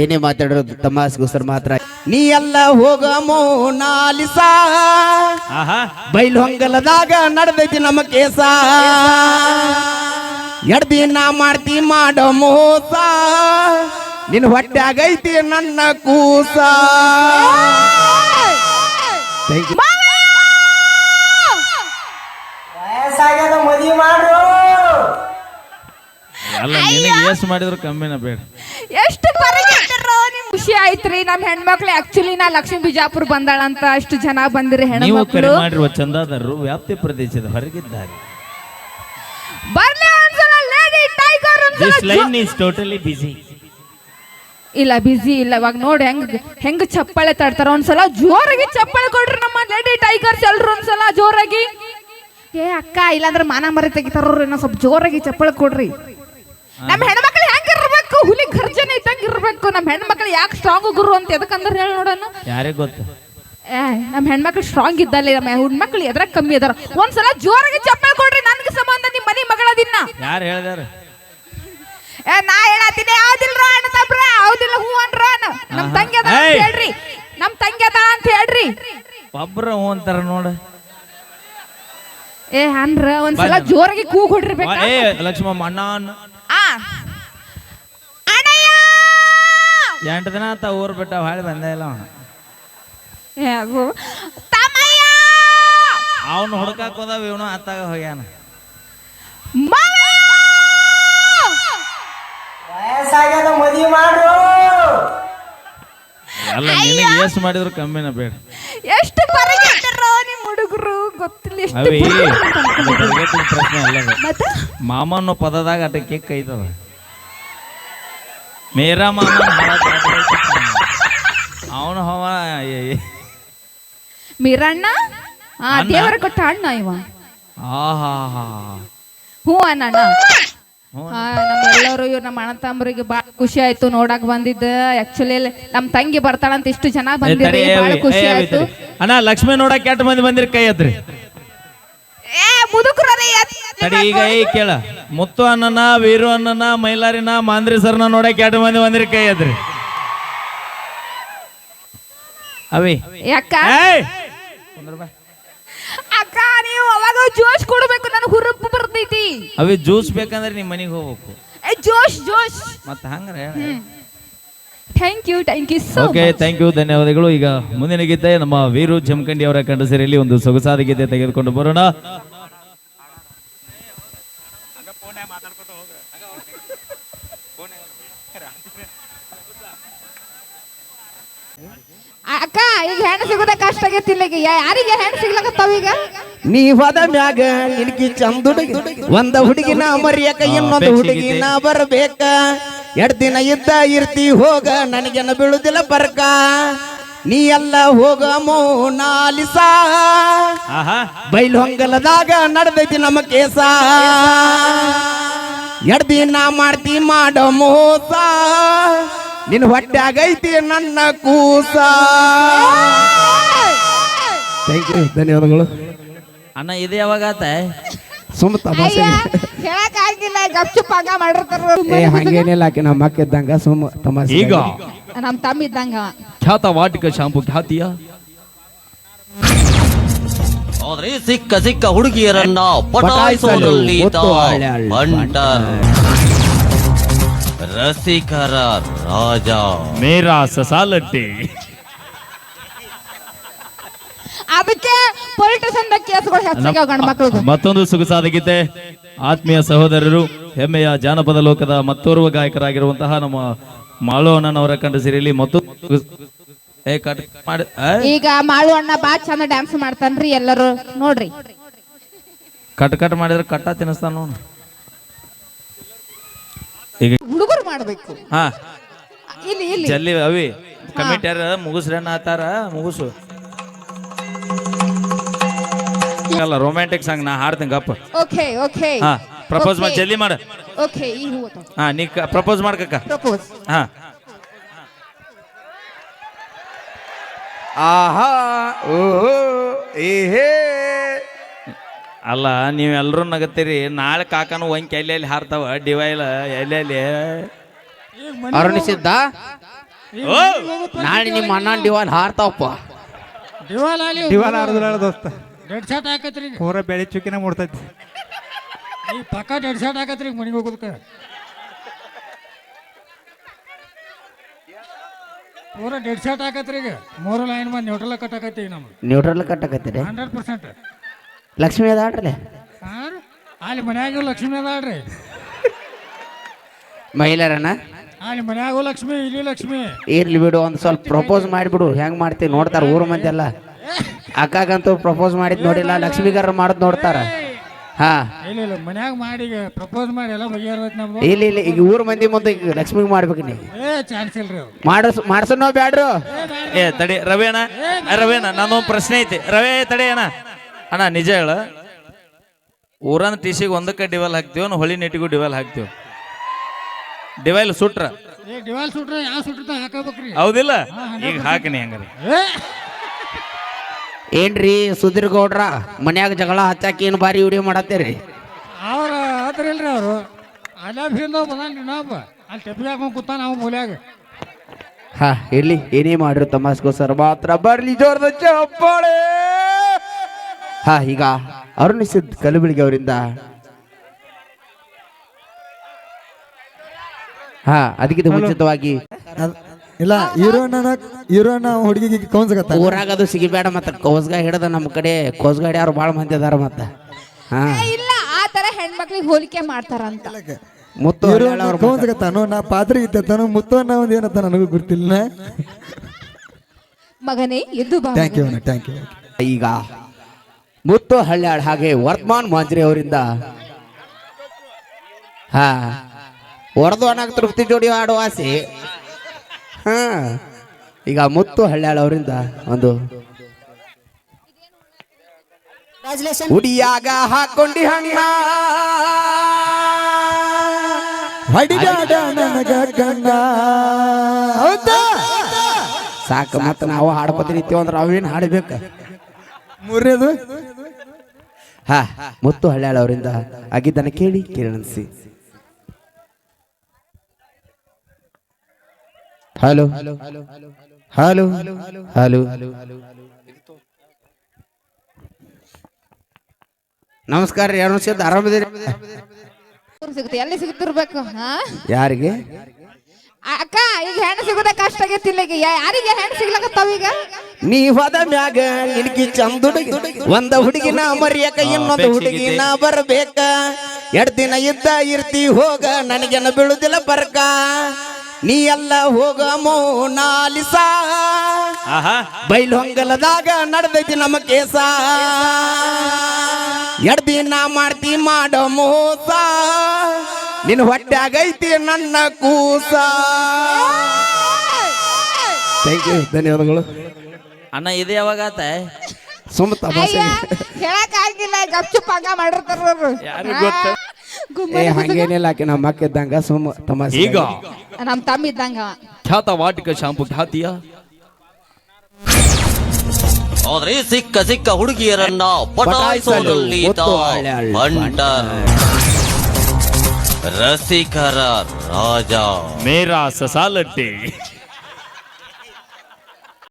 ಏನೇ ಮಾತಾಡೋದು ತಮಾಸ್ಗೋಸ್ಕರ ಮಾತ್ರ. ನೀ ಎಲ್ಲ ಹೋಗಮೋ ನಾಲಿಸ. ಆಹಾ. ಬೈಲ್ ಹೊಂಗಲದಾಗ ನಡೆದೈತಿ ನಮ್ಮ ಕೇಸ. ಎಡ್ದಿ ನಾ ಮಾಡ್ತಿ ಮಾಡೋ ಮೋಸ. ನಿನ್ನ ಹೊಟ್ಟೆಗೈತಿ ನನ್ನ ಕೂಸ. ವಯಸ್ಸಾಗ್ಯದ ಮದುವೆ ಮಾಡ್ರು ಅಲ್ಲ ನಿನಗೆ ಮಾಡಿದ್ರು ಕಮ್ಮಿನ ಬೇಡ. ಖುಷಿ ಆಯ್ತ್ರಿ. ನಮ್ ಹೆಣ್ಮಕ್ಳು ಆಕ್ಚುಲಿ ನಾ ಲಕ್ಷ್ಮೀ ಬಿಜಾಪುರ್ ಬಂದಾಳ ಅಂತ ಅಷ್ಟು ಜನ ಬಂದಿರಿ ನೀವು ಕರೆ ಹೆಣ್ಮಕ್ಳು ಮಾಡಿರುವ ಚಂದಾದಾರರು ವ್ಯಾಪ್ತಿ ಪ್ರದೇಶದ ಹೊರಗಿದ್ದಾರೆ. ಬರ್ಲಿ ಒಂದ್ಸಲ lady tiger this line is totally busy ಇಲ್ಲ ಬಿಸಿ ಇಲ್ಲ. ಇವಾಗ ನೋಡಿ ಹೆಂಗ್ ಹೆಂಗ್ ಚಪ್ಪಾಳೆ ತಡ್ತಾರ ಒಂದ್ಸಲ. ಜೋರಾಗಿ ಚಪ್ಪಾಳೆ ಕೊಡ್ರಿ ನಮ್ಮ ಲೇಡಿ ಟೈಗರ್ಸ್ ಎಲ್ರು ಒಂದ್ಸಲ ಜೋರಾಗಿ. ಏ ಅಕ್ಕ ಇಲ್ಲಾಂದ್ರೆ ಮಾನ ಮರಿ ತೆಗಿತಾರ ಸ್ವಲ್ಪ ಜೋರಾಗಿ ಚಪ್ಪಾಳೆ ಕೊಡ್ರಿ. ನಮ್ಮ ಹೆಣ್ಮಕ್ಳು ಹೆಂಗ್ ಇರ್ಬೇಕು? ಹುಲಿ ಗರ್ಜನೆ ಇರ್ಬೇಕು ನಮ್ಮ ಹೆಣ್ಮಕ್ಳು ಯಾಕೆ ಸ್ಟ್ರಾಂಗ್ ಗುರು ಅಂತ ಎದಕ್ಕಂದ್ರೆ ಹೇಳಿ ನೋಡೋಣ ಯಾರಿಗೆ ಗೊತ್ತು? ಏ ನಮ್ಮ ಹೆಣ್ಮಕ್ಳು ಸ್ಟ್ರಾಂಗ್ ಇದ್ದಲ್ಲಿ ನಮ್ಮ ಹೆಣ್ಮಕ್ಳು ಎದ್ರ ಕಮ್ಮಿ ಅದಾರ. ಒಂದ್ಸಲ ಜೋರಾಗಿ ಚಪ್ಪಲ್ ಕೊಡ್ರಿ ನನ್ಗೆ ಸಂಬಂಧ ನಿಮ್ಮ ಮನಿ ಮಗಳದಿನ್ನ. ಯಾರು ಹೇಳಿದಾರ? ಏ ನಾ ಹೇಳತ್ತೀನಿ ಯಾವ್ದಿಲ್ರ ಅಣ್ಣ ತಬ್ರ? ಹೌದಿಲ್ಲ ಹೂ ಅನ್ರ ನಮ್ಮ ತಂಗಿ ಅದ ಅಂತ ಏಯ್! ಹೇಳ್ರಿ. ನಮ್ಮ ತಂಗಿ ಅದ ಅಂತ ಹೇಳ್ರಿ. ಒಬ್ರ ಹ್ಞೂ ಅಂತಾರ ನೋಡ. ಏ ಅನ್ರ ಒಂದ್ಸಲ ಸಲ ಜೋರಾಗಿ ಕೂಗ್ ಹೊಡ್ರಿಬೇಕ? ಏ ಲಕ್ಷ್ಮಮ್ಮ ಅಣ್ಣ ಅನ್ನ ಆ ಅಣ್ಣಯ್ಯ ಎಂಟು ದಿನ ಆತ ಊರು ಬಿಟ್ಟ ಹಾಳಿ ಬಂದೇ ಇಲ್ಲ ಅವನು. ಅದು ಅವನು ಹುಡ್ಕಾಕ್ ಹೋದವ ಇವನು ಆತಾಗ ಹೋಗ್ಯಾನ! ವಯಸ್ಸಾಗ್ಯದ ಮದುವೆ ಮಾಡು. ಅಲ್ಲ ನಿನಗೆ ಎಷ್ಟು ಮಾಡಿದ್ರು ಕಮ್ಮಿನ ಬೇಡ. ಎಷ್ಟು ಬರಗಿಟ್ಟಿರೋ ನಿಮ್ ಹುಡುಗರು? ಗೊತ್ತಿಲ್ಲ ಎಷ್ಟು ಅವೇ ಪ್ರಶ್ನೆ ಅಲ್ಲ ಅದು. ಮಾಮ ಅನ್ನೋ ಪದದಾಗ ಅಟ ಕಿಕ್ ಐತದ. ಮೇರಾ ಮಾಮ ಅವನು ಹವ ಮೀರಣ್ಣ ಆ? ದೇವರ ಕೊಟ್ಟ ಅಣ್ಣ ಇವ ಆಹಾ ಹ್ಞೂ ಅಣ್ಣ ನಮ್ಮೆಲ್ಲರೂ ಇವ್ರು ನಮ್ಮ ಅಣ್ಣ ತಮ್ಮರಿಗೆ ಬಹಳ ಖುಷಿ ಆಯ್ತು ನೋಡಕ್ ಬಂದಿದ್ದ ಆಕ್ಚುಲಿ ನಮ್ ತಂಗಿ ಬರ್ತಾಳಂತ ಇಷ್ಟು ಜನ ಬಂದಿದ್ರಿ ಬಹಳ ಖುಷಿ ಆಯ್ತು. ಅಣ್ಣ ಲಕ್ಷ್ಮಿ ನೋಡಕ್ ಎಷ್ಟು ಮಂದಿ ಬಂದಿರಿ? ಕೈ ಹತ್ರಿ ಮುದುಕರೇ ತಡಿ ಈಗ ಏ ಕೇಳ. ಮುತ್ತು ಅಣ್ಣನ ವೀರು ಅಣ್ಣನ ಮೈಲಾರಿನ ಮಾಂದ್ರಿ ಸರ್ನ ನೋಡಕ್ ಎರಡು ಮಂದಿ ಬಂದ್ರಿ ಕೈ ಅದ್ರಿ ಅವಿ. ಯಾಕ? ಏಯ್! ಅಕ್ಕ ನೀವು ಅವಾಗ ಜೋಶ್ ಕೊಡ್ಬೇಕು ನನಗೆ ಹುರುಪು ಬರ್ತೈತಿ. ಅವಿ ಜ್ಯೂಸ್ ಬೇಕಂದ್ರೆ ನಿಮ್ಮ ಮನೆಗೆ ಹೋಗ್ಬೇಕು. ಏ ಜೋಶ್ ಜೋಶ್. ಮತ್ತೆ ಹಂಗ್ರೆ thank you thank you so okay thank you ಧನ್ಯವಾದಗಳು. ಈಗ ಮುಂದಿನ ಗೀತೆ ನಮ್ಮ ವೀರು ಜಮಖಂಡಿ ಅವರ ಕಂಡಸರಿಯಲ್ಲಿ ಒಂದು ಸೊಗಸಾದ ಗೀತೆ ತೆಗೆದುಕೊಂಡು ಬರೋಣ. ಅಕ್ಕ ಈಗ ಹೆಣ್ಣು ಸಿಗೋದೇ ಕಷ್ಟ ಆಗೈತಿಲ್ಲ ಈಗ ಯಾರಿಗೆ ಹೆಣ್ಣು ಸಿಗ್ಲಕತ್ತಾವ ಈಗ? ನೀ ಹೋದ ಮ್ಯಾಗ ನಿನಗೆ ಚಂದುಡುಗಿ ಒಂದ ಹುಡುಗಿನ ಮರಿಯಕ ಇನ್ನೊಂದು. ಹುಡುಗಿನ ಬರ್ಬೇಕ. ಎರಡ್ ದಿನ ಇದ್ದ ಇರ್ತಿ ಹೋಗ ನನಗೇನ ಬೀಳುದಿಲ್ಲ ಬರ್ಕ. ನೀ ಎಲ್ಲ ಹೋಗ ಮೋನಾಲಿಸ ಆಹಾ. ಬೈಲ್ ಹೊಂಗಲದಾಗ ನಡೆದೈತಿ ನಮ್ಮ ಕೇಸ. ಎರಡ್ ದಿನ ಮಾಡ್ತಿ ಮಾಡ ಮೋಸ. ನಿನ್ ಆಗೈತಿ ನನ್ನ ಕೂಸ. ಥ್ಯಾಂಕ್ ಯು ಧನ್ಯವಾದಗಳು. ಅಣ್ಣ ಇದು ಯಾವಾಗ ಆತ? ಸುಮ್ಮ ತಮಾಷೆ. ಹೇಳಕ್ ಆಗಿಲ್ಲ ಗಪ್ಚುಪ್ ಹಂಗ ಮಾಡಿರ್ತಾರ ಏ ಹಂಗೇನಿಲ್ಲ ಆಕೆ ನಮ್ಮ ಅಕ್ಕ ಇದ್ದಂಗ ಸುಮ್ಮ ತಮಾಷೆ. ಈಗ? ನಮ್ ತಮ್ಮ ಇದ್ದಂಗ. ಅವ. ಖ್ಯಾತ ವಾಟಿಕ ಶಾಂಪು ಖ್ಯಾತಿಯ? ಆದ್ರೆ ಸಿಕ್ಕ ಸಿಕ್ಕ ಹುಡುಗಿಯರನ್ನ ಪಟಾಯಿಸೋದಲ್ಲಿ ಬಂಟರ್ ರಸಿಕರ ರಾಜ. ಮೇರಾ ಸಸಾಲಟ್ಟಿ. ಅದಕ್ಕೆ ಪೊಲಿಟಿಷನ್ ಕೇಸ್ಗಳು ಹೆಚ್ಚಾಗ್ಯಾವ ಗಂಡ ಮಕ್ಳಿಗೆ. ಮತ್ತೊಂದು ಸೊಗಸಾದ ಗೀತೆ. ಆತ್ಮೀಯ ಸಹೋದರರು ಹೆಮ್ಮೆಯ ಜಾನಪದ ಲೋಕದ ಮತ್ತೋರ್ವ ಗಾಯಕರಾಗಿರುವಂತಹ ನಮ್ಮ ಮಾಳು ಅಣ್ಣನವರ ಕಂಡ ಸಿರಿಯಲ್ಲಿ ಮತ್ತು ಏ ಕಟ್ ಮಾಡಿ. ಏ, ಈಗ ಮಾಳು ಅಣ್ಣ ಬಾ ಚಂದ ಡ್ಯಾನ್ಸ್ ಮಾಡ್ತಾನ್ರಿ ಎಲ್ಲರೂ. ನೋಡ್ರಿ. ಕಟ್ ಕಟ್ ಮಾಡಿದ್ರೆ ಕಟ್ಟ ತಿನ್ನಿಸ್ತಾನ ನೋಡು ಈಗ ಹುಡುಗರು ಮಾಡ್ಬೇಕು. ಹಾ. ಇಲ್ಲಿ ಇಲ್ಲಿ. ಜಲ್ಲಿ ಅವಿ. ಕಮಿಟ್ಯಾರ ಮುಗಿಸ್ರಣ್ಣ ಆತಾರ. ಮುಗಿಸು. ಅಲ್ಲ ರೊಮ್ಯಾಂಟಿಕ್ ಸಾಂಗ್ ನಾ ಹಾಡ್ತೀನಿ ಗಪ್ಪ. ಓಕೆ ಓಕೆ ಹಾ ಪ್ರಪೋಸ್ ಮಾಡಿ ಜಲ್ದಿ ಮಾಡ. ಓಕೆ ಈ ಹೂವು ಹಾ ನೀ ಪ್ರಪೋಸ್ ಮಾಡ್ಕಕ್ಕ. ಪ್ರಪೋಸ್ ಹಾ. ಆಹಾ ಓಹೋ ಏಹೇ ಅಲ್ಲ ನೀವೆಲ್ಲರೂ ನಗತ್ತೀರಿ. ನಾಳೆ ಕಾಕನು ಒಂಕಿ ಎಲ್ಲೆಲ್ಲಿ ಹಾರ್ತಾವ ಡಿವೈಲ್ ಎಲ್ಲೆಲ್ಲಿ ಅರುಣಿಸಿದ್ದ? ನಾಳೆ ನಿಮ್ಮ ಅಣ್ಣ ಡಿವಾಲ್ ಹಾರ್ತಾವಪ್ಪ. ದಿವಾಲ ಅಲ್ಲಿ ದಿವಾಲ ಅರ್ಧಲ ದೋಸ್ತ. ಡೆಡ್ ಶಾಟ್ ಹಾಕತ್ರಿ ಪೂರ ಬೆಳಿ ಚುಕ್ಕಿನ ಮುಡ್ತೈತಿ. ಈ ಪಕ್ಕ ಡೆಡ್ ಶಾಟ್ ಹಾಕತ್ರಿ ಈಗ ಮನೆಗೆ ಹೋಗೋದಕ್ಕೆ. ಪೂರ ಡೆಡ್ ಶಾಟ್ ಹಾಕತ್ರಿ ಈಗ. ಮೂರು ಲೈನ್ ಬಂದು ನ್ಯೂಟ್ರಲ್ ಕಟ್ಟಾಕತ್ತಿ ಈಗ ನಮ್ಗೆ ನ್ಯೂಟ್ರಲ್ ಕಟ್ಟಕತ್ತೀರಿ ಹಂಡ್ರೆಡ್ ಪರ್ಸೆಂಟ್ ಲಕ್ಷ್ಮಿ ಅದಾಡ್ರಲೆ ಹಾಂ ಅಲ್ಲಿ? ಮನ್ಯಾಗ ಲಕ್ಷ್ಮಿ ಆಡ್ರಿ ಮಹಿಳೆಯರನ್ನ? ಅಲ್ಲಿ ಮನ್ಯಾಗೂ ಲಕ್ಷ್ಮಿ ಇಲ್ಲಿ ಲಕ್ಷ್ಮಿ. ಇರ್ಲಿ ಬಿಡು ಒಂದು ಸ್ವಲ್ಪ ಪ್ರಪೋಸ್ ಮಾಡಿಬಿಡು ಹೆಂಗ್ ಮಾಡ್ತೀವಿ ನೋಡ್ತಾರ ಊರು ಮಂದಿ ಎಲ್ಲ. ಅಕ್ಕಾಗಂತೂ ಪ್ರಪೋಸ್ ಮಾಡಿದ್ ನೋಡಿಲ್ಲ ಲಕ್ಷ್ಮೀಗಾರ ಮಾಡೋದ್ ನೋಡ್ತಾರ. ಹಾ. ಇಲ್ಲ ಇಲ್ಲ ಮನ್ಯಾಗ ಮಾಡಿ ಈಗ ಪ್ರಪೋಸ್ ಮಾಡಿ ಎಲ್ಲ ನಮ್ದು. ಇಲ್ಲ ಇಲ್ಲ ಈಗ ಊರ್ ಮಂದಿ ಮುಂದೆ ಈಗ ಲಕ್ಷ್ಮಿಗೆ ಮಾಡ್ಬೇಕು ನೀ. ಏ ಚಾನ್ಸ್ ಇಲ್ರಿ ಅವ್ರು. ಮಾಡಸ್ ಮಾಡ್ಸೋ ಬ್ಯಾಡ್ರು. ಏ ತಡಿ ರವಿ ಅಣ್ಣ. ಏ, ರವಿ ಅಣ್ಣ ನಂದೊಂದು ಪ್ರಶ್ನೆ ಐತಿ. ರವಿ ತಡಿ ಅಣ್ಣ. ಅಣ್ಣ ನಿಜ ಹೇಳ. ಊರನ್ ಟಿಸಿಗೆ ಒಂದಕ್ಕೆ ಡಿವಲ್ ಹಾಕ್ತೀವೋ ಹೊಳಿ ನೆಟ್ಟಿಗೂ ಡಿವೆಲ್ ಹಾಕ್ತೀವಿ? ಡಿವೈಲ್ ಸುಟ್ರ ಏ ಡಿವಾಲ್ ಸುಟ್ರೆ ಯಾವ ಸುಟ್ಟಿರ್ತ ಹಾಕಬೇಕ್ರಿ? ಹೌದಿಲ್ಲ? ಈಗ ಹಾಕಿನಿ ಹಂಗಾರೆ. ಏ ಏನ್ರಿ ಸುಧೀರ್ ಗೌಡ್ರ ಮನ್ಯಾಗ ಜಗಳ ಹಚ್ಚಾಕ ಏನು ಬಾರಿ ವಿಡಿಯೋ ಮಾಡತ್ತೀರಿ? ಅವ್ರ ಇಲ್ರಿ ಅವರು. ಅಲ್ಲಾಭಿಂದ ಬಂದಾನ್ರಿ ಇನ್ನೊಬ್ಬ. ಅಲ್ಲಿ ಟೆಪ್ಪಿಗೆ ಹಾಕೊಂಡು ಕೂತಾನ ನಾವು ಮೂಲ್ಯಾಗ. ಹಾ ಇರ್ಲಿ ಏನೇ ಮಾಡ್ರಿ ತಮಾಸ್ಗೋಸ್ಕರ ಮಾತ್ರ ಬರ್ಲಿ ಜೋರದ ಚಪ್ಪಾಳೆ. ಹಾ ಈಗ ಅರುಣಿಸಿದ್ ಕಲಬೆಳಗಿ ಅವರಿಂದ ಹಾ ಅದಕ್ಕಿಂತ ಮುಂಚಿತವಾಗಿ ಇಲ್ಲ ಹೀರೋನ ಹೀರೋನ ಹುಡುಗಿಗೆ ಕೌನ್ಸ್ಗತ್ತ ಊರಾಗ ಅದು ಸಿಗಬೇಡ ಮತ್ತೆ ಕೋಸ್ಗ ಹಿಡದ ನಮ್ಮ ಕಡೆ ಕೋಸ್ಗಾಡಿ ಅವ್ರು ಭಾಳ ಮಂದಿ ಅದಾರ ಮತ್ತ. ಹಾ. ಇಲ್ಲ ಆ ತರ ಹೆಣ್ಮಕ್ಳಿಗೆ ಹೋಲಿಕೆ ಮಾಡ್ತಾರಂತ. ಮುತ್ತು ಹೀರೋ ಹಳ್ಯಾಳ್ ಅವ್ರ ಕೌನ್ಸಕತ್ತಾನು ನಾ ಪಾತ್ರ ಇತ್ತಾನು ಮುತ್ತವನ್ನ ಒಂದು ಏನತ್ತ ನನಗೂ ಗೊತ್ತಿಲ್ಲ. ಮಗನೇ ಎದ್ದು ಬಾ ಥ್ಯಾಂಕ್ ಯು ಥ್ಯಾಂಕ್ ಯು ಈಗ ಮುತ್ತು ಹಳ್ಯಾಳ್ ಹಾಗೆ ವರ್ತಮಾನ್ ಮಾಂಜ್ರಿ ಅವರಿಂದ ಹಾ. ಹೊಡೆದು ಅನ್ನ ತೃಪ್ತಿ ಜೋಡಿ ಆಡು ಆಸೆ. ಹಾ. ಈಗ ಮುತ್ತು ಹಳ್ಳ್ಯಾಳ ಅವರಿಂದ ಒಂದು ಉಡಿಯಾಗ ಹಾಕೊಂಡಿ ಹಣ್ಣ. ಹೊಡಿದಾಡ ನನಗ ಹೌದಾ? ಸಾಕು ಮತ್ತ ನಾವು ಹಾಡ್ಕೊತೀನಿ ಅಂದ್ರೆ ಅವೇನು ಹಾಡ್ಬೇಕ? ಮುರಿಯೋದು ಹಾ ಮುತ್ತು ಹಳ್ಳ್ಯಾಳ ಅವರಿಂದ ಆಗಿದ್ದನ್ನು ಕೇಳಿ ಕೇಳನ್ಸಿ ಹಲೋ ಹಲೋ ಹಲೋ ನಮಸ್ಕಾರ ರೀ ಯಾರು ಸಿದ್ಧ ಆರಾಮದಿರಿ ಸಿಗುತ್ತೆ? ಎಲ್ಲಿ ಸಿಗುತ್ತಿರ್ಬೇಕು ಹಾ? ಯಾರಿಗೆ? ಅಕ್ಕ ಈಗ ಹೆಣ್ಣು ಸಿಗೋದ ಕಷ್ಟ ಆಗೈತಿ ಯಾರಿಗೆ ಹೆಣ್ಣು ಸಿಗ್ಲಕತ್ತಾವ ಈಗ? ನೀ ಹೋದ ಮ್ಯಾಗ ನಿನಗೆ ಚಂದುಡುಗಿ ಒಂದ ಹುಡುಗಿನ ಮರಿಯಕ ಇನ್ನೊಂದು ಹುಡುಗಿನ ಬರ್ಬೇಕ. ಎರಡ್ ದಿನ ಇದ್ದ ಇರ್ತಿ ಹೋಗ ನನಗೇನು ಬೀಳುದಿಲ್ಲ ಬರ್ಕ. ನೀ ಎಲ್ಲ ಹೋಗ ನಾಲಿಸ ಆಹಾ. ಬೈಲ್ ಹೊಂಗಲದಾಗ ನಡೆದೈತಿ ನಮ್ಮ ಕೇಸ. ಎಡ್ದಿ ನಾ ಮಾಡ್ತಿ ಮಾಡ ಮೋಸ. ನಿನ್ ಹೊಟ್ಟೆಗೈತಿ ನನ್ನ ಕೂಸ. ಥ್ಯಾಂಕ್ ಯು ಧನ್ಯವಾದಗಳು. ಅಣ್ಣ ಇದೆ ಯಾವಾಗ ಆತ? ಸುಮ್ಮ ತಮಾಷೆ ಹೇಳಕ್ ಆಗಿಲ್ಲ ಗಪ್ಚುಪ್ ಹಂಗ ಮಾಡಿರ್ತಾರ. ಯಾರಿಗ್ ಗೊತ್ತು? ಹಾ? ಗುಮ್ಮ ಏ ಹಂಗೇನಿಲ್ಲ ಆಕೆ ನಮ್ಮ ಅಕ್ಕ ಇದ್ದಂಗ ಸುಮ್ಮ ತಮಾಷೆ ಈಗ? ನಮ್ ತಮ್ಮ ಇದ್ದಂಗ. ಅವ. ಖ್ಯಾತ ವಾಟಿಕ ಶಾಂಪು ಖ್ಯಾತಿಯ? ಆದ್ರೆ ಸಿಕ್ಕ ಸಿಕ್ಕ ಹುಡುಗಿಯರನ್ನ ಪಟಾಯಿಸೋದ್ರಲ್ಲಿ ಒತ್ತು ಹಳ್ಯಾಳ್ ಬಂಟರ್ ರಸಿಕರ ರಾಜ. ಮೇರಾ ಸಸಾಲಟ್ಟಿ.